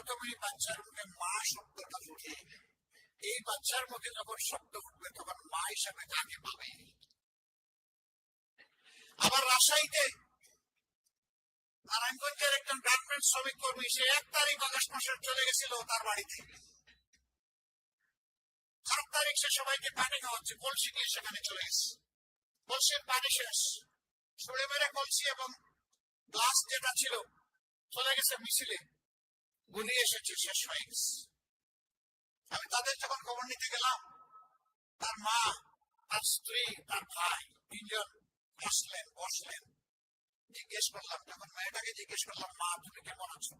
প্রথমেই বাচ্চার মুখে মা শব্দটা ফুটে এই বাচ্চার মুখে যখন শব্দ উঠবে, তখন মা হিসাবে কাকে পাবে। আবার রাজশাহীতে নারায়ণগঞ্জের একজন গার্মেন্টস শ্রমিক কর্মী, সে এক তারিখ আগস্ট মাসে চলে গেছিল তার বাড়িতে। সাত তারিখ সে সবাইকে পানি খাওয়াচ্ছে, কলসি নিয়ে সেখানে চলে গেছে। কলসির পানি শেষ। ছুড়ে মেরে কলসি এবং গ্লাস যেটা ছিল, চলে গেছে মিছিলে। গুলি এসেছে শেষ হয়ে গেছে আমি তাদের যখন খবর নিতে গেলাম, তার মা, তার স্ত্রী, তার ভাই তিনজন বসলেন বসলেন জিজ্ঞেস করলাম যখন মেয়েটাকে জিজ্ঞেস করলাম, মা, তুমি কেমন আছো?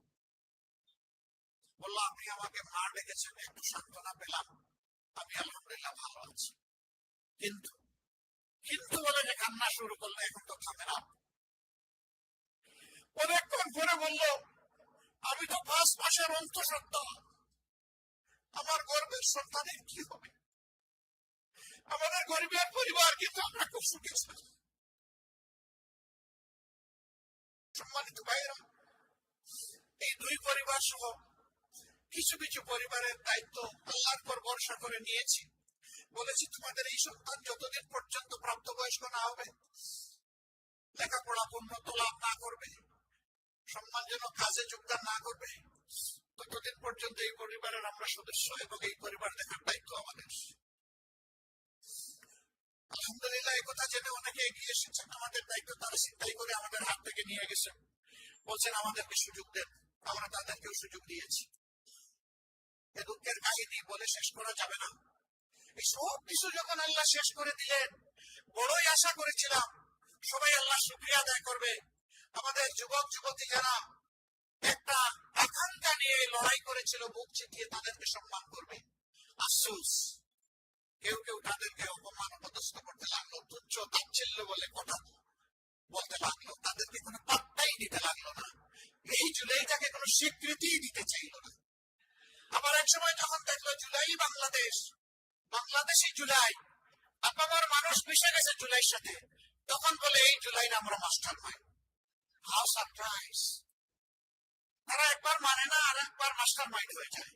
বলল আপনি আমাকে মা ডেকেছেন, একটু সান্ত্বনা পেলাম। আমি আলহামদুলিল্লাহ ভালো আছি। কিন্তু কিন্তু বলে যে কান্না শুরু করল, এখন তো থামে না। অনেকক্ষণ পরে বলল আমি তো পাঁচ মাসের অন্তঃসত্ত্বা। আমার গর্বের সন্তানের কি হবে? আমাদের গরিবের পরিবার কিন্তু আমরা খুব সুখী সম্মানিত এই দুই পরিবার সহ কিছু কিছু পরিবারের দায়িত্ব আল্লাহর পর ভরসা করে নিয়েছি। বলেছি, তোমাদের এই সন্তান যতদিন পর্যন্ত প্রাপ্তবয়স্ক না হবে, লেখাপড়া উন্নত লাভ না করবে। সম্মানজনক কাজে যোগদান না করবে। ততদিন পর্যন্ত এই পরিবারের আমরা সদস্য এবং এই পরিবার দেখার দায়িত্ব আমাদের। আলহামদুলিল্লাহ, এই কথা জেনে অনেকে এগিয়ে এসেছেন। আমাদের দায়িত্ব তারা চিন্তাই করে আমাদের হাত থেকে নিয়ে গেছেন। বলছেন, আমাদেরকে সুযোগ দেন। আমরা তাদেরকেও সুযোগ দিয়েছি। এ দুঃখের কাহিনী বলে শেষ করা যাবে না। এই সব কিছু যখন আল্লাহ শেষ করে দিলেন, বড়ই আশা করেছিলাম, সবাই আল্লাহ শুক্রিয়া আদায় করবে। আমাদের যুবক যুবতী যারা একটা আকাঙ্ক্ষা নিয়ে লড়াই করেছিল, বুক চিতিয়ে তাদেরকে সম্মান করবে। আফসোস। কেউ কেউ তাদেরকে অপমান অপদস্থ করতে লাগল, তুচ্ছ তাচ্ছিল্য বলে কথা বলতে লাগল, তাদেরকে কোনো পাত্তাই দিতে লাগল না। এই জুলাইটাকে কোনো স্বীকৃতি দিতে চাইল না। আবার এক সময় যখন দেখল জুলাই বাংলাদেশ। বাংলাদেশি জুলাই। আপনার মানুষ মিশে গেছে জুলাইয়ের সাথে। তখন বলে, এই জুলাই না, আমরা মাস্টার মাইন্ড অফ সারপ্রাইজ তারা একবার মানে না, আর একবার মাস্টার মাইন্ড হয়ে যায়।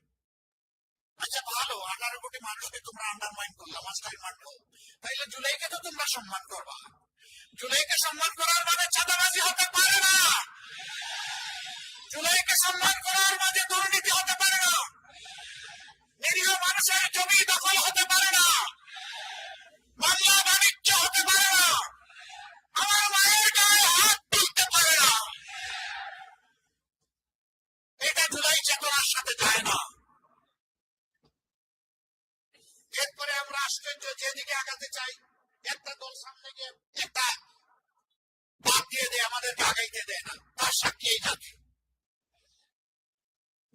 আচ্ছা ভালো, আঠারো কোটি মানুষকে তোমরা আন্ডারমাইন করলা মাস্টার মাইন্ড তাইলে জুলাইকে তো তোমরা সম্মান করবা। জুলাইকে সম্মান করার মানে চাঁদাবাজি হতে পারে না। জুলাইকে সম্মান করার মাঝে দুর্নীতি হতে পারে না নিরীহ মানুষের জমি দখল হতে পারে না মামলা বাণিজ্য হতে পারে না আমার মায়ের গায়ে হাত তুলতে পারে না এটা জুলাই চেতনার সাথে যায় না এরপরে আমরা আশ্চর্য যেদিকে আগাতে চাই একটা দল সামনে গিয়ে একটা বাদ দিয়ে দেয় আমাদেরকে আগাইতে দেয় না তার সাক্ষী এই জাতি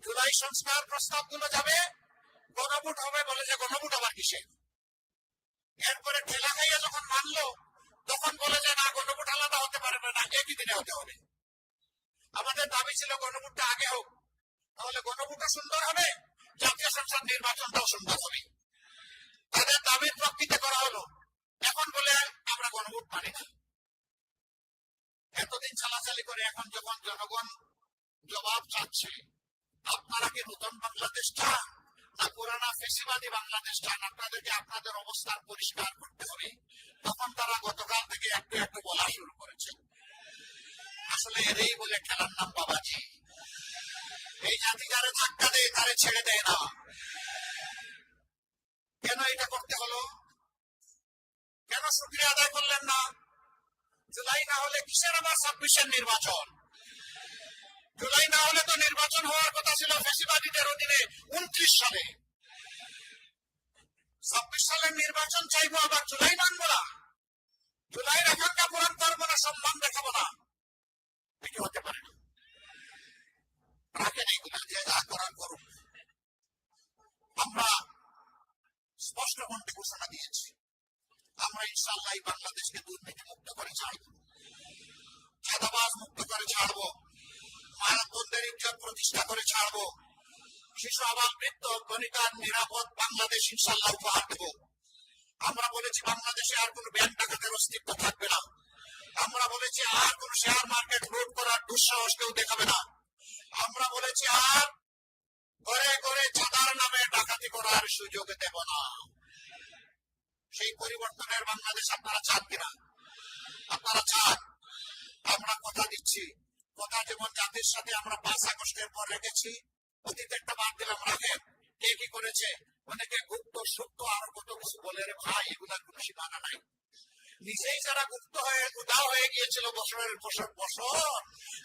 জুলাই সংস্কার প্রস্তাবগুলো যাবে, গণভোট হবে বলে যে গণভোট আবার কিসে এরপরে ঠেলা খাইয়া যখন মানলো তখন বলে যে না, গণভোট আলাদা হতে পারবে না, একই দিনে হতে হবে। আমাদের দাবি ছিল গণভোটটা আগে হোক, তাহলে গণভোটও সুন্দর হবে, জাতীয় সংসদ নির্বাচনটাও সুন্দর হবে। তাদের দাবির প্রকৃতি করা হলো, এখন বলে আমরা গণভোট মানি না। এতদিন চালাচালি করে এখন যখন জনগণ জবাব চাচ্ছে আপনারা কি নতুন বাংলাদেশ চান? না পুরানা ফেসিবাদী বাংলাদেশ চান? আপনাদেরকে আপনাদের অবস্থান পরিষ্কার করতে হবে। তখন তারা গতকাল থেকে একটু একটু বলা শুরু করেছে। আসলে এরই বলে খেলার নাম বাবাজি। এই জাতি যারা ধাক্কা দেয়, তারে ছেড়ে দেয় না। কেন এটা করতে হলো? কেন শুক্রিয়া আদায় করলেন না? জুলাই না হলে কিসের আবার ছাব্বিশের নির্বাচন? জুলাই না হলে তো নির্বাচন হওয়ার কথা ছিল ফেসিবাদীদের অধীনে উনত্রিশ সালে। ছাব্বিশ সালের নির্বাচন চাইব, আবার জুলাই মানবো না। জুলাই আকাঙ্ক্ষা পূরণ করব না সম্মান দেখাবো না। এটি হতে পারে। আমরা স্পষ্ট কণ্ঠে ঘোষণা দিয়েছি। আমরা ইনশাল্লাহ বাংলাদেশকে দুর্নীতি মুক্ত করে ছাড়বো। ছাদাবাজ মুক্ত করে ছাড়বো। মানববন্ধের ইজ্জত প্রতিষ্ঠা করে ছাড়বো। শিশু আবাল বৃত্ত গণিতার নিরাপদ বাংলাদেশ ইনশাল্লাহ উপহার দেব। আমরা বলেছি বাংলাদেশে আর কোন ব্যাংক ডাকাতের অস্তিত্ব থাকবে না। আমরা বলেছি আর কোন শেয়ার মার্কেট লুট করার দুঃসাহস কেউ দেখাবে না। আমরা বলেছি আর ঘরে ঘরে চাঁদার নামে ডাকাতি করার সুযোগ দেব না। সেই পরিবর্তনের বাংলাদেশ আপনারা চান কিনা? আপনারা চান। আমরা কথা দিচ্ছি। কথা যেমন জাতির সাথে আমরা পাঁচ আগস্টের পর রেখেছি। অতীতে একটা বাদ দিলাম, রাখেন। কে কি করেছে? অনেকে গুপ্ত সত্য আরও কত কিছু বলে রে ভাই এগুলার কোনো সীমানা নাই। নিজেই যারা গুপ্ত হয়ে উদাও হয়ে গিয়েছিল বছরের বছর বছর,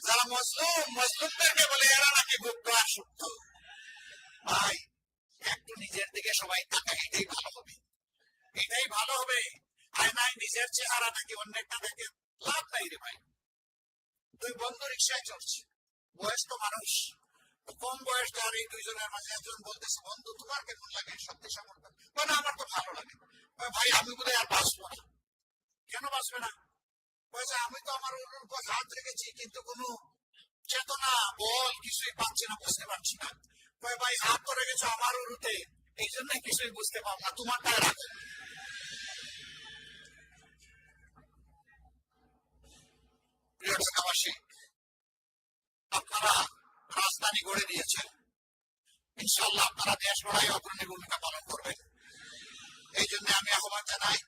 যারা মজলুম, মজলুমদেরকে বলে, এরা নাকি গুপ্ত আর সত্য ভাই, একটু নিজের দিকে সবাই তাকায়, এটাই ভালো হবে। এটাই ভালো হবে। আয়নায় নিজের চেহারা নাকি অন্যেরটা দেখে লাভ নাই রে ভাই। দুই বন্ধু রিক্সায় চলছে বয়স তো মানুষ। কম বয়স যার এই দুইজনের মাঝে একজন বলতেছে, বন্ধু, তোমার কেমন লাগে? সত্যি সামর্থ্য? মানে আমার তো ভালো লাগে। ভাই, আমি বোধহয় আর বাঁচবো না। কেন বাঁচবে না? বলছে আমি তো আমার ওর উপর হাত রেখেছি, কিন্তু কোনো চেতনা, বল কিছুই পাচ্ছি না, বুঝতে পারছি না। ভাই, হাত তো রেখেছো আমার উরুতে এই জন্য কিছুই বুঝতে পারব না। তোমারটাই রাখো। ঢাকাবাসী আপনারা রাজধানী গড়ে দিয়েছেন। ইনশাল্লাহ আপনারা দেশ গড়াই অগ্রণী ভূমিকা পালন করবেন। এই জন্য আমি আহ্বান জানাই,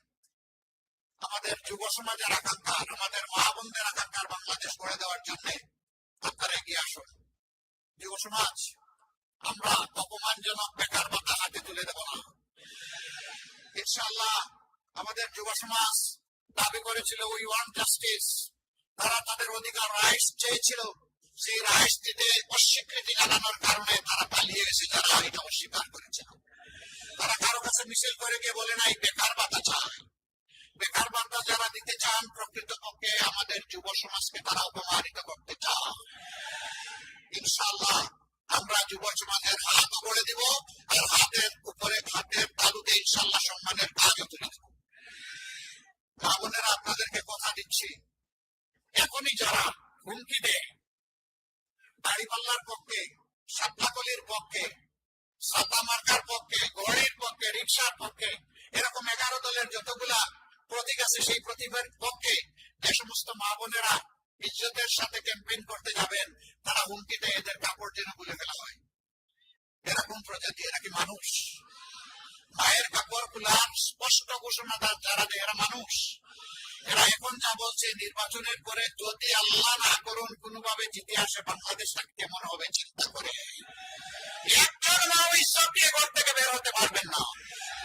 আমাদের যুব সমাজের আকাঙ্ক্ষা, আমাদের মা আকাঙ্ক্ষার বাংলাদেশ গড়ে দেওয়ার জন্য আপনারা এগিয়ে আসুন। যুব সমাজ, আমরা অপমানজনক বেকার ভাতা হাতে তুলে দেব না। ইনশাল্লাহ আমাদের যুব সমাজ দাবি করেছিল উই ওয়ান্ট জাস্টিস তারা তাদের অধিকার রাইটস চেয়েছিল। সেই রাইটস দিতে অস্বীকৃতি জানানোর কারণে তারা পালিয়ে গেছে, যারা এটা অস্বীকার করেছিল তারা কারও কাছে মিছিল করে গিয়ে বলে নাই, বেকার ভাতা চায়। বেকার ভাতা যারা দিতে চান প্রকৃতপক্ষে আমাদের যুব সমাজকে তারা অপমানিত করতে চান ইনশাল্লাহ আমরা যুব সমাজের হাত গড়ে দিব আর হাতের উপরে হাতের তালুতে ইনশাল্লাহ সম্মানের কাজও তুলে দেব মা বোনেরা আপনাদেরকে কথা দিচ্ছি এখনই যারা হুমকি দেয় দাড়িপাল্লার পক্ষে সাতলাকলির পক্ষে সাতা মার্কার পক্ষে গড়ির পক্ষে রিক্সার পক্ষে এরকম এগারো দলের যতগুলা প্রতীক আছে, সেই প্রতীকের পক্ষে যে সমস্ত মা বোনেরা ইজ্জতের সাথে ক্যাম্পেইন করতে যাবেন, তারা হুমকি দেয় এদের কাপড় যেন খুলে ফেলা হয়। এরকম প্রজাতি, এরা কি মানুষ? মায়ের কাপড় খোলার স্পষ্ট ঘোষণা তার যারা এরা মানুষ। এরা এখন যা বলছে, নির্বাচনের পরে যদি আল্লাহ না করুন, কোনোভাবে জিতে আসে বাংলাদেশটা কেমন হবে চিন্তা করে? একজন মাও ঈশ্বর দিয়ে ঘর থেকে বের হতে পারবেন না।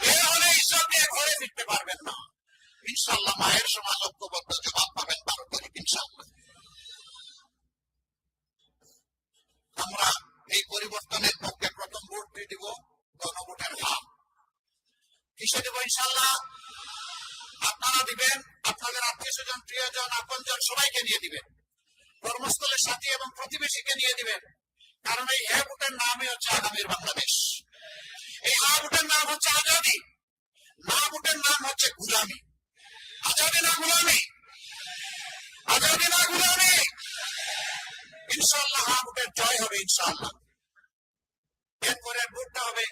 বের হলে ঈশ্বর দিয়ে ঘরে ফিরতে পারবেন ইনশাল্লাহ মায়ের সমাজ ঐক্যবদ্ধ জবাব পাবেন, বারো তারিখ ইনশাল্লাহ আমরা এই পরিবর্তনের পক্ষে প্রথম ভোটটি দিব গণভোটের হাত কিসে দেব ইনশাল্লাহ আপনারা দিবেন, আপনাদের আত্মীয় স্বজন, প্রিয়জন, আপনজন সবাইকে নিয়ে দিবেন। কর্মস্থলের সাথী এবং প্রতিবেশীকে নিয়ে দিবেন। কারণ এই হ্যাঁ ভোটের নামই হচ্ছে আগামীর বাংলাদেশ। এই হা ভোটের নাম হচ্ছে আজাদি। না ভোটের নাম হচ্ছে গুলামি। না গুলামি আজাদি না গুলামি ইনশাল্লাহ হা জয় হবে ইনশাল্লাহ এরপরে ভোটটা হবে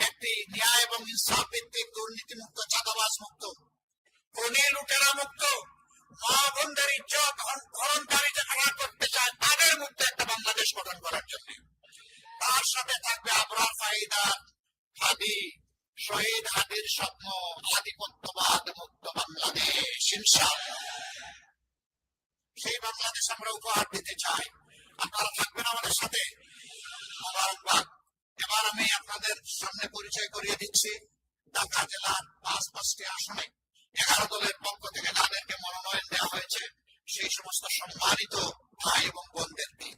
একটি ন্যায় এবং ইনসাফ ভিত্তিক দুর্নীতি মুক্ত চাঁদাবাজ মুক্ত, খনি, লুটেরা মুক্ত, মা বোনদের ইজ্জত হরণকারী যারা করতে চায়, তাদের মুক্ত একটা বাংলাদেশ গঠন করার জন্য। তার সাথে থাকবে আবরার ফাইদা হাদি শহীদ হাদির স্বপ্ন, আধিপত্যবাদ মুক্ত বাংলাদেশ সেই বাংলাদেশ আমরা উপহার দিতে চাই। আপনারা থাকবেন আমাদের সাথে। মোবারকবাদ। এবার আমি আপনাদের সামনে পরিচয় করিয়ে দিচ্ছি। ঢাকা জেলার পাঁচ পাঁচটি আসনে এগারো দলের পক্ষ থেকে যাদেরকে মনোনয়ন দেওয়া হয়েছে। সেই সমস্ত সম্মানিত ভাই এবং বোনদেরকে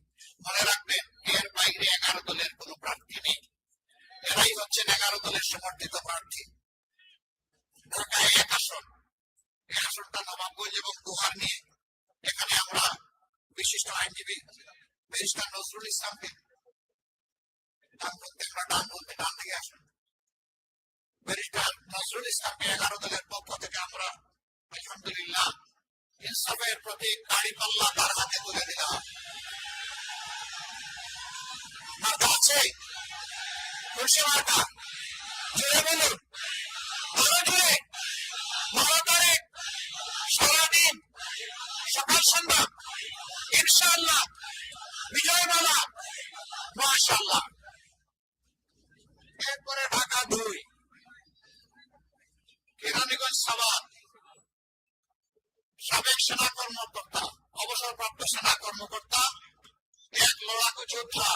মনে রাখবেন, এর বাইরে এগারো দলের কোন প্রার্থী নেই। এরাই হচ্ছেন এগারো দলের সমর্থিত দাড়ি পাল্লা তার হাতে তুলে দিলাম। মার্কা আছে খুশি মার্কা, জোরে বলুন, ভালো জোরে ভালো করে সারাদিন সকাল সন্ধ্যা, ইনশাআল্লাহ, বিজয়মালা, মাশাআল্লাহ। এরপরে ঢাকা দুই, কেরানীগঞ্জ সাবান সাবেক সেনা কর্মকর্তা অবসরপ্রাপ্ত সেনা কর্মকর্তা, এক লড়াকু যোদ্ধা।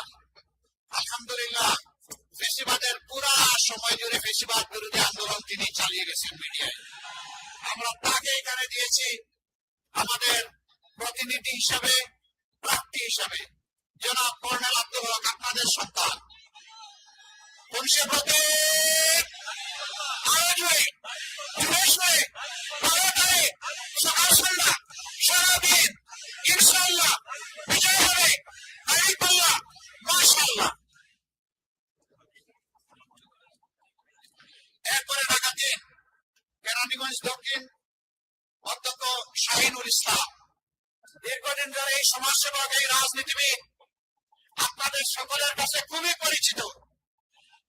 আলহামদুলিল্লাহ, ফেসিবাদের পুরা সময় জুড়ে ফেসিবাদ বিরোধী আন্দোলন তিনি চালিয়ে গেছেন মিডিয়ায়। আমরা তাকে এখানে দিয়েছি আমাদের প্রতিনিধি হিসাবে, প্রার্থী হিসাবে। জনাব কর্নেল আব্দুল হক, আপনাদের সন্তান। পুলিশের প্রতি আরও জোরে বিশেষ করে বারো তারিখ সকাল সন্ধ্যা সারাদিন ইনশাল্লাহ বিজয় হবে আরিফুল্লাহ মাশাল্লাহ এরপরে ঢাকা তিন কেরানীগঞ্জ দক্ষিণ অধ্যক্ষ শাহিনুল ইসলাম দীর্ঘদিন ধরে এই সমাজসেবক এই রাজনীতিবিদ আপনাদের সকলের কাছে খুবই পরিচিত।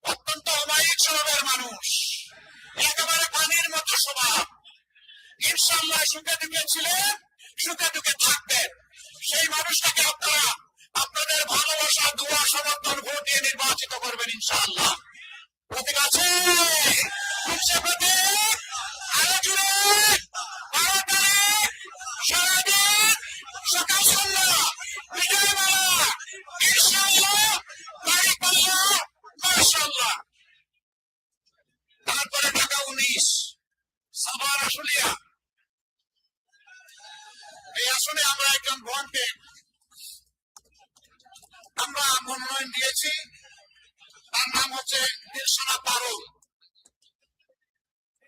অত্যন্ত অমায়িক স্বভাবের মানুষ। একেবারে পানির মতো স্বভাব। ইনশাল্লাহ সুখে দুঃখে ছিলেন সুখে দুঃখে থাকবেন সেই মানুষটাকে আপনারা আপনাদের ভালোবাসা, দুয়া, সমর্থন, ভোট দিয়ে নির্বাচিত করবেন ইনশাআল্লাহ। প্রতীক আছে। আরও জুড়ে বারো তারিখ সারাদিন সকাল সন্ধ্যা বিজয় মালা ইনশাআল্লাহ বাড়ি পাল্লা মাশাআল্লাহ তারপরে ঢাকা উনিশ আশুলিয়া এই আসনে আমরা একজন বোনকে আমরা মনোনয়ন দিয়েছি তার নাম হচ্ছে দিলশানা পারুল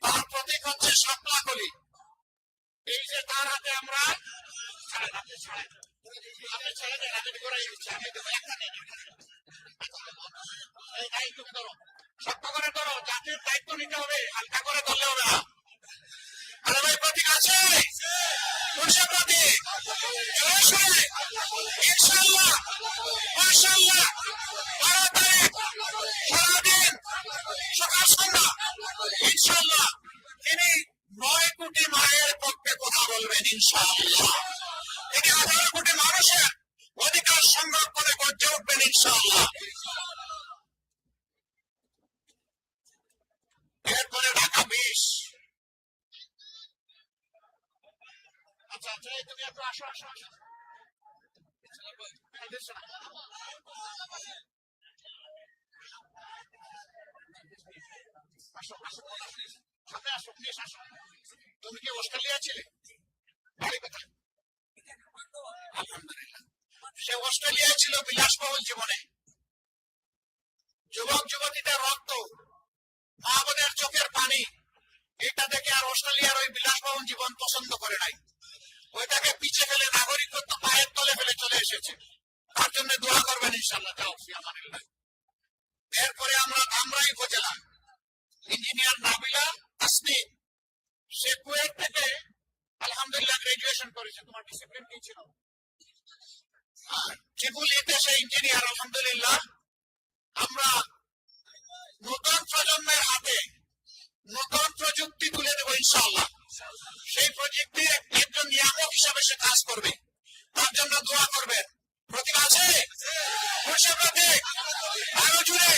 তার প্রতীক হচ্ছে সাপলাকলি এই যে তার হাতে আমরা। শক্ত করে ধরো জাতির দায়িত্ব নিতে হবে হালকা করে ধরলে হবে না আছে। ইনশাল্লাহ মাশাল্লাহ ইনশাল্লাহ নয় কোটি পক্ষে কথা কোটি মানুষের অধিকার সংরক্ষণে গর্জে উঠবেন ইনশাআল্লাহ এরপরে ঢাকা বিশ আচ্ছা আচ্ছা এই তুমি একটু আসো আসো আসো এই দিচ্ছ না। আসো, আসো, আসো। সামনে আসো, please আসো। তুমি কি অস্ট্রেলিয়া ছিলে? সে অস্ট্রেলিয়ায় ছিল বিলাসবহুল জীবনে যুবক যুবতীদের রক্ত মা বোনের চোখের পানি, এটা দেখে আর অস্ট্রেলিয়ার ওই বিলাসবহুল জীবন পছন্দ করে নাই ওইটাকে পিছে ফেলে নাগরিকত্ব পায়ের তলে ফেলে চলে এসেছে। তার জন্য দোয়া করবেন ইনশাল্লাহ এরপরে আমরা ধামরাই উপজেলা। ইঞ্জিনিয়ার নাবিলা তাসনিম, সে কুয়েত থেকে আলহামদুলিল্লাহ গ্রাজুয়েশন করেছে। তোমার ডিসিপ্লিন কি ছিল? ট্রিপুল ইতে সে ইঞ্জিনিয়ার আলহামদুলিল্লাহ। আমরা নতুন প্রজন্মের হাতে নতুন প্রযুক্তি তুলে দেবো ইনশাআল্লাহ। সেই প্রযুক্তির একজন নিয়ামক হিসাবে সে কাজ করবে। তার জন্য দোয়া করবেন। প্রতিভা আছে? আরও জুড়ে